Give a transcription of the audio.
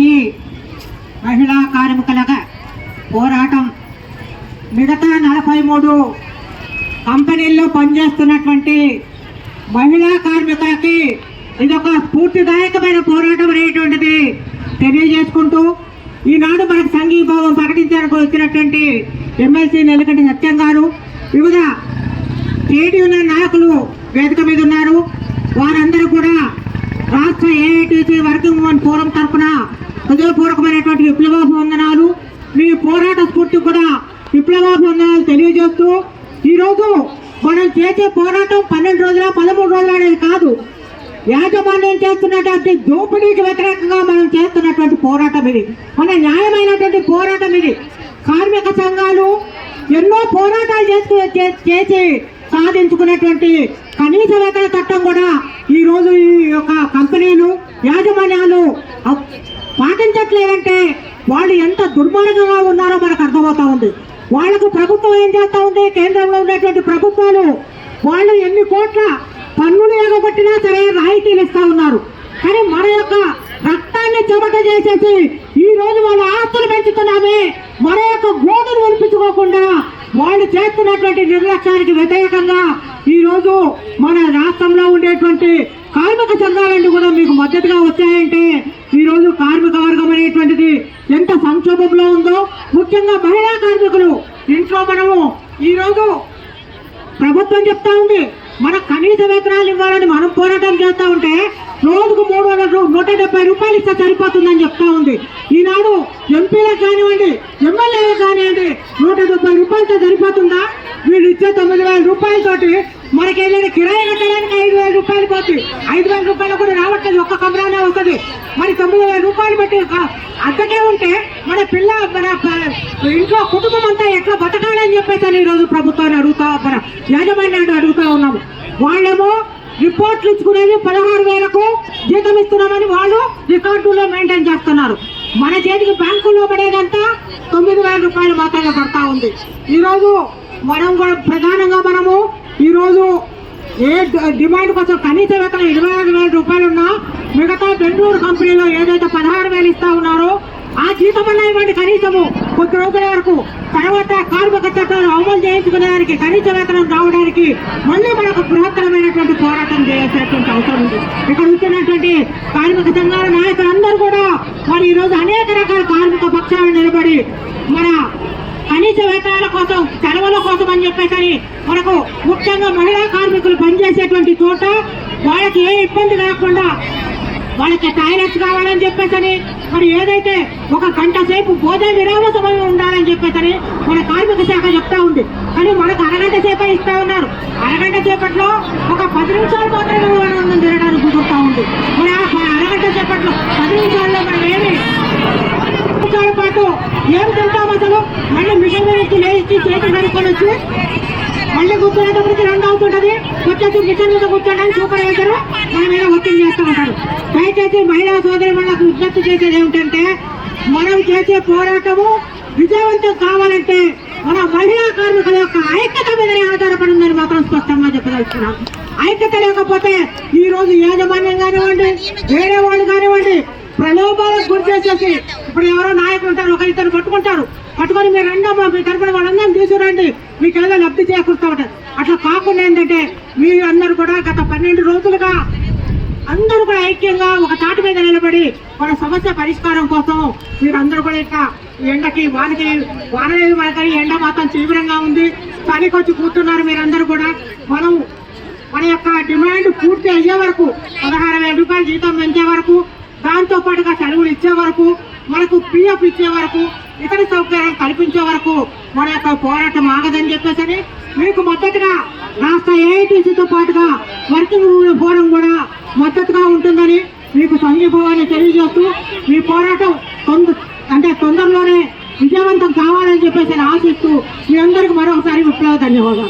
ఈ మహిళా కార్మికుల పోరాటం మిగతా నలభై మూడు కంపెనీల్లో పనిచేస్తున్నటువంటి మహిళా కార్మికులకి ఇదొక స్ఫూర్తిదాయకమైన పోరాటం అనేటువంటిది తెలియజేసుకుంటూ ఈనాడు మనకు సంఘీభావం ప్రకటించడానికి వచ్చినటువంటి ఎమ్మెల్సీ నెలకంటి సత్యం గారు వివిధ ట్రేడ్ యూనియన్ నాయకులు వేదిక మీద ఉన్నారు. వారందరూ కూడా రాష్ట్ర ఏఐటీసీ వర్కింగ్ ఉమెన్ ఫోరం తరఫున హృదయపూర్వకమైనటువంటి విప్లవాభివందనాలు మీ పోరాట స్ఫూర్తి కూడా విప్లవాభివందనాలు తెలియజేస్తూ ఈరోజు మనం చేసే పోరాటం పన్నెండు రోజుల పదమూడు రోజులు అనేది కాదు. యాజమాన్యం చేస్తున్నటువంటి దోపిడీకి వ్యతిరేకంగా మనం చేస్తున్నటువంటి పోరాటం ఇది. మన న్యాయమైనటువంటి పోరాటం ఇది. కార్మిక సంఘాలు ఎన్నో పోరాటాలు చేస్తూ చే- చేసి సాధించుకున్నటువంటి కనీస వేతన చట్టం కూడా ఈ రోజు ఈ యొక్క కంపెనీలు యాజమాన్యాలు అప్- పాటించట్లేదంటే వాళ్ళు ఎంత దుర్మార్గంగా ఉన్నారో మనకు అర్థమవుతా ఉంది. వాళ్ళకు ప్రభుత్వం ఏం చేస్తూ ఉంది? కేంద్రంలో ఉన్నటువంటి ప్రభుత్వాలు వాళ్ళు ఎన్ని కోట్ల పన్నులు ఎగబట్టినా సరే రాయితీలు ఇస్తా ఉన్నారు. కానీ మన యొక్క రక్తాన్ని చెమట చేసేసి ఈ రోజు వాళ్ళ ఆస్తులు పెంచుతున్నామే. మన యొక్క గోడును వినిపించుకోకుండా వాళ్ళు చేస్తున్నటువంటి నిర్లక్ష్యానికి వ్యతిరేకంగా ఈరోజు మన రాష్ట్రంలో ఉండేటువంటి కార్మిక సంఘాలన్నీ కూడా మీకు మద్దతుగా వచ్చాయంటే ఈరోజు కార్మిక వర్గం అనేటువంటిది ఎంత సంక్షోభంలో ఉందో ముఖ్యంగా మహిళా కార్మికులు. ఇంట్లో మనము ఈ రోజు ప్రభుత్వం చెప్తా ఉంది మన కనీస వేతనాలు ఇవ్వాలని మనం పోరాటం చేస్తా ఉంటే రోజుకు మూడు వందల నూట డెబ్బై రూపాయలు ఇస్తే సరిపోతుందని చెప్తా ఉంది. ఈనాడు ఎంపీలకు కానివ్వండి ఎమ్మెల్యేలకు కానివ్వండి నూట డెబ్బై రూపాయలతో సరిపోతుందా? వీళ్ళు ఇచ్చే తొమ్మిది వేల రూపాయలతోటి మనకి ఏదైనా కిరాయి కట్టడానికి ఐదు వేల రూపాయలు పోతుంది ఐదు వేల రూపాయలు కూడా రావట్లేదు. ఒక్క కమరానే వస్తుంది. మరి తొమ్మిది వేల రూపాయలు పెట్టి క- ఉంటే మన పిల్ల మన ఇంట్లో కుటుంబం అంతా ఎట్లా బతకాలని చెప్పేసి ఈ రోజు ప్రభుత్వాన్ని అడుగుతా మన యాజమాన్యాన్ని అడుగుతా ఉన్నాము వాళ్ళేమో రిపోర్ట్లు ఇచ్చుకునేది పదహారు వేలకు జీతం ఇస్తున్నామని వాళ్ళు రికార్డులో మెయింటైన్ చేస్తున్నారు. మన చేతికి బ్యాంకులో పడేదంతా తొమ్మిది వేల రూపాయలు మాత్రమే పడతా ఉంది. ఈరోజు మనం కూడా ప్రధానంగా మనము ఈరోజు ఏ డిమాండ్ కోసం కనీస వేతనం ఇరవై ఆరు వేల రూపాయలు ఉన్నా మిగతా బెంగళూరు కంపెనీలో ఏదైతే పదహారు వేలు ఇస్తా ఉన్నారో ఆ జీతమన్నా ఇవ్వండి కనీసము. కొద్ది రోజుల వరకు తర్వాత కార్మిక చట్టాలు అమలు చేయించుకునేదానికి కనీస వేతనం రావడానికి మళ్ళీ మనకు బృహత్తరమైనటువంటి పోరాటం చేయాల్సినటువంటి అవసరం ఉంది. ఇక్కడ వచ్చినటువంటి కార్మిక సంఘాల నాయకులందరూ కూడా మరి ఈరోజు అనేక రకాల కార్మిక పక్షాలు నిలబడి మన కనీస వేతనాల కోసం సెలవుల కోసం అని చెప్పేసరి మనకు ముఖ్యంగా మహిళా కార్మికులు పనిచేసేటువంటి చోట వాళ్ళకి ఏ ఇబ్బంది లేకుండా వాళ్ళకి టాయిలెట్స్ కావాలని చెప్పేసని మరి ఏదైతే ఒక గంట సేపు భోజన విరామ సమయం ఉండాలని చెప్పేసని మన కార్మిక శాఖ చెప్తా ఉంది. కానీ మనకు అరగంట సేపే ఇస్తా ఉన్నారు. అరగంట సేపట్లో ఒక పది నిమిషాలు మాత్రమే మనం తినడానికి కుదురుతా ఉంది. మరి ఆ అరగంట సేపట్లో పది నిమిషాల్లో మనం ఏమి నిమిషాల పాటు ఏమి తింటాం? మళ్ళీ మిషన్ మీద లేచి చేతులు కనుక్కోవచ్చు మళ్ళీ కూర్చునేటప్పటికి రెండు అవుతుంటది. వచ్చేసి మిషన్ మీద కూర్చోడానికి సూపర్వైజర్ మన మీద ఒత్తిడి చేస్తూ ఉంటారు. దయచేసి మహిళా సోదరి మనకు విజ్ఞప్తి చేసేది ఏమిటంటే మనం చేసే పోరాటము విజయవంతం కావాలంటే మన మహిళా కార్మికుల యొక్క ఐక్యత మీదనే ఆధారపడి ఉందని మాత్రం స్పష్టంగా చెప్పదలుచుకున్నాం. ఐక్యత లేకపోతే ఈ రోజు యాజమాన్యం కానివ్వండి వేరే వాళ్ళు కానివ్వండి ప్రలోభాలకు గురి చేసేసి ఇప్పుడు ఎవరో నాయకులు ఉంటారు ఒక ఇద్దరు పట్టుకుంటారు. పట్టుకొని మీరు రెండో మీ తరపున వాళ్ళందరం తీసుకురండి. మీకు ఏదో లబ్ధి చేకూరుతా ఉంటారు అట్లా కాకుండా ఏంటంటే మీరు అందరూ కూడా గత పన్నెండు రోజులుగా అందరూ కూడా ఐక్యంగా ఒక తాటి మీద నిలబడి మన సమస్య పరిష్కారం కోసం మీరందరూ కూడా ఇట్లా ఎండకి వానకి వాన లేదు మనకి ఎండ మాత్రం తీవ్రంగా ఉంది. పనికి వచ్చి కూర్చున్నారు మీరందరూ కూడా. మనం మన యొక్క డిమాండ్ పూర్తి అయ్యే వరకు పదహారు వేల రూపాయల జీతం పెంచే వరకు దాంతో పాటుగా సెలవులు ఇచ్చే వరకు మనకు పిఎఫ్ ఇచ్చే వరకు ఇతర సౌకర్యాలు కల్పించే వరకు మన యొక్క పోరాటం ఆగదని చెప్పేసి మీకు మద్దతుగా రాష్ట్ర ఏఐటీసీతో పాటుగా వర్కింగ్ ఫోరం కూడా మద్దతుగా ఉంటుందని మీకు సంఘీభావాన్ని తెలియజేస్తూ మీ పోరాటం తొంద అంటే తొందరలోనే విజయవంతం కావాలని చెప్పేసి ఆశిస్తూ మీ అందరికీ మరొకసారి విప్లవ ధన్యవాదాలు.